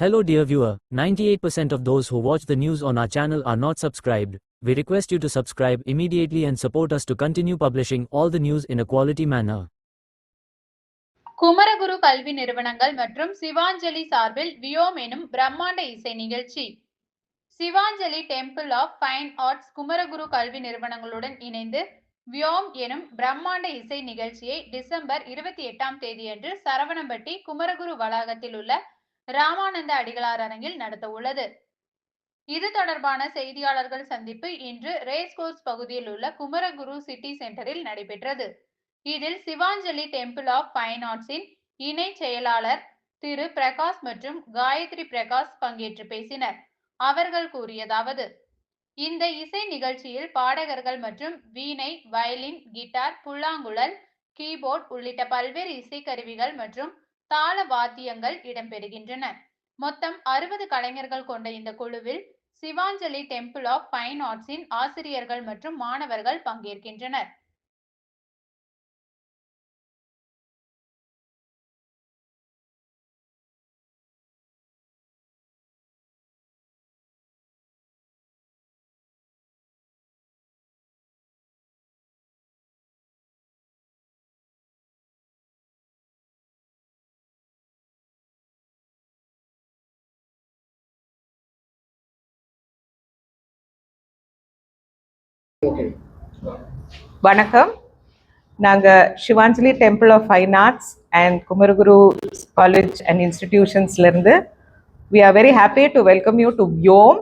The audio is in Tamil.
Hello dear viewer, 98% of those who watch the news on our channel are not subscribed. We request you to subscribe immediately and support us to continue publishing all the news in a quality manner. Kumaraguru கல்வி நிறுவனங்கள் மற்றும் சிவாஞ்சலி சார்பில் வியோம் எனும் பிரம்மாண்ட இசை நிகழ்ச்சி Sivanjali temple of fine arts Kumaraguru கல்வி நிறுவனங்களுடன் இணைந்து வியோம் எனும் பிரம்மாண்ட இசை நிகழ்ச்சியை டிசம்பர் இருபத்தி எட்டாம் தேதியன்று சரவணம்பட்டி குமரகுரு வளாகத்தில் உள்ள ராமானந்த அடிகளார் அரங்கில் நடத்த உள்ளது இது தொடர்பான செய்தியாளர்கள் சந்திப்பு இன்று ரேஸ்கோர்ஸ் பகுதியில் உள்ள குமரகுரு சிட்டி சென்டரில் நடைபெற்றது. இதில் சிவாஞ்சலி டெம்பிள் ஆஃப் ஃபைன் ஆர்ட்ஸின் இணை செயலாளர் திரு பிரகாஷ் மற்றும் காயத்ரி பிரகாஷ் பங்கேற்று பேசினர். அவர்கள் கூறியதாவது இந்த இசை நிகழ்ச்சியில் பாடகர்கள் மற்றும் வீணை வயலின் கிட்டார் புல்லாங்குழல் கீபோர்ட் உள்ளிட்ட பல்வேறு இசைக்கருவிகள் மற்றும் தாள வாத்தியங்கள் இடம்பெறுகின்றன. மொத்தம் அறுபது கலைஞர்கள் கொண்ட இந்த குழுவில் சிவாஞ்சலி டெம்பிள் ஆஃப் ஃபைன் ஆர்ட்ஸின் ஆசிரியர்கள் மற்றும் மாணவர்கள் பங்கேற்கின்றனர். வணக்கம். நாங்கள் Shivanjali Temple of Fine Arts and Kumaraguru College and இன்ஸ்டிடியூஷன்ஸ்லேருந்து we are very happy to welcome you to யோம்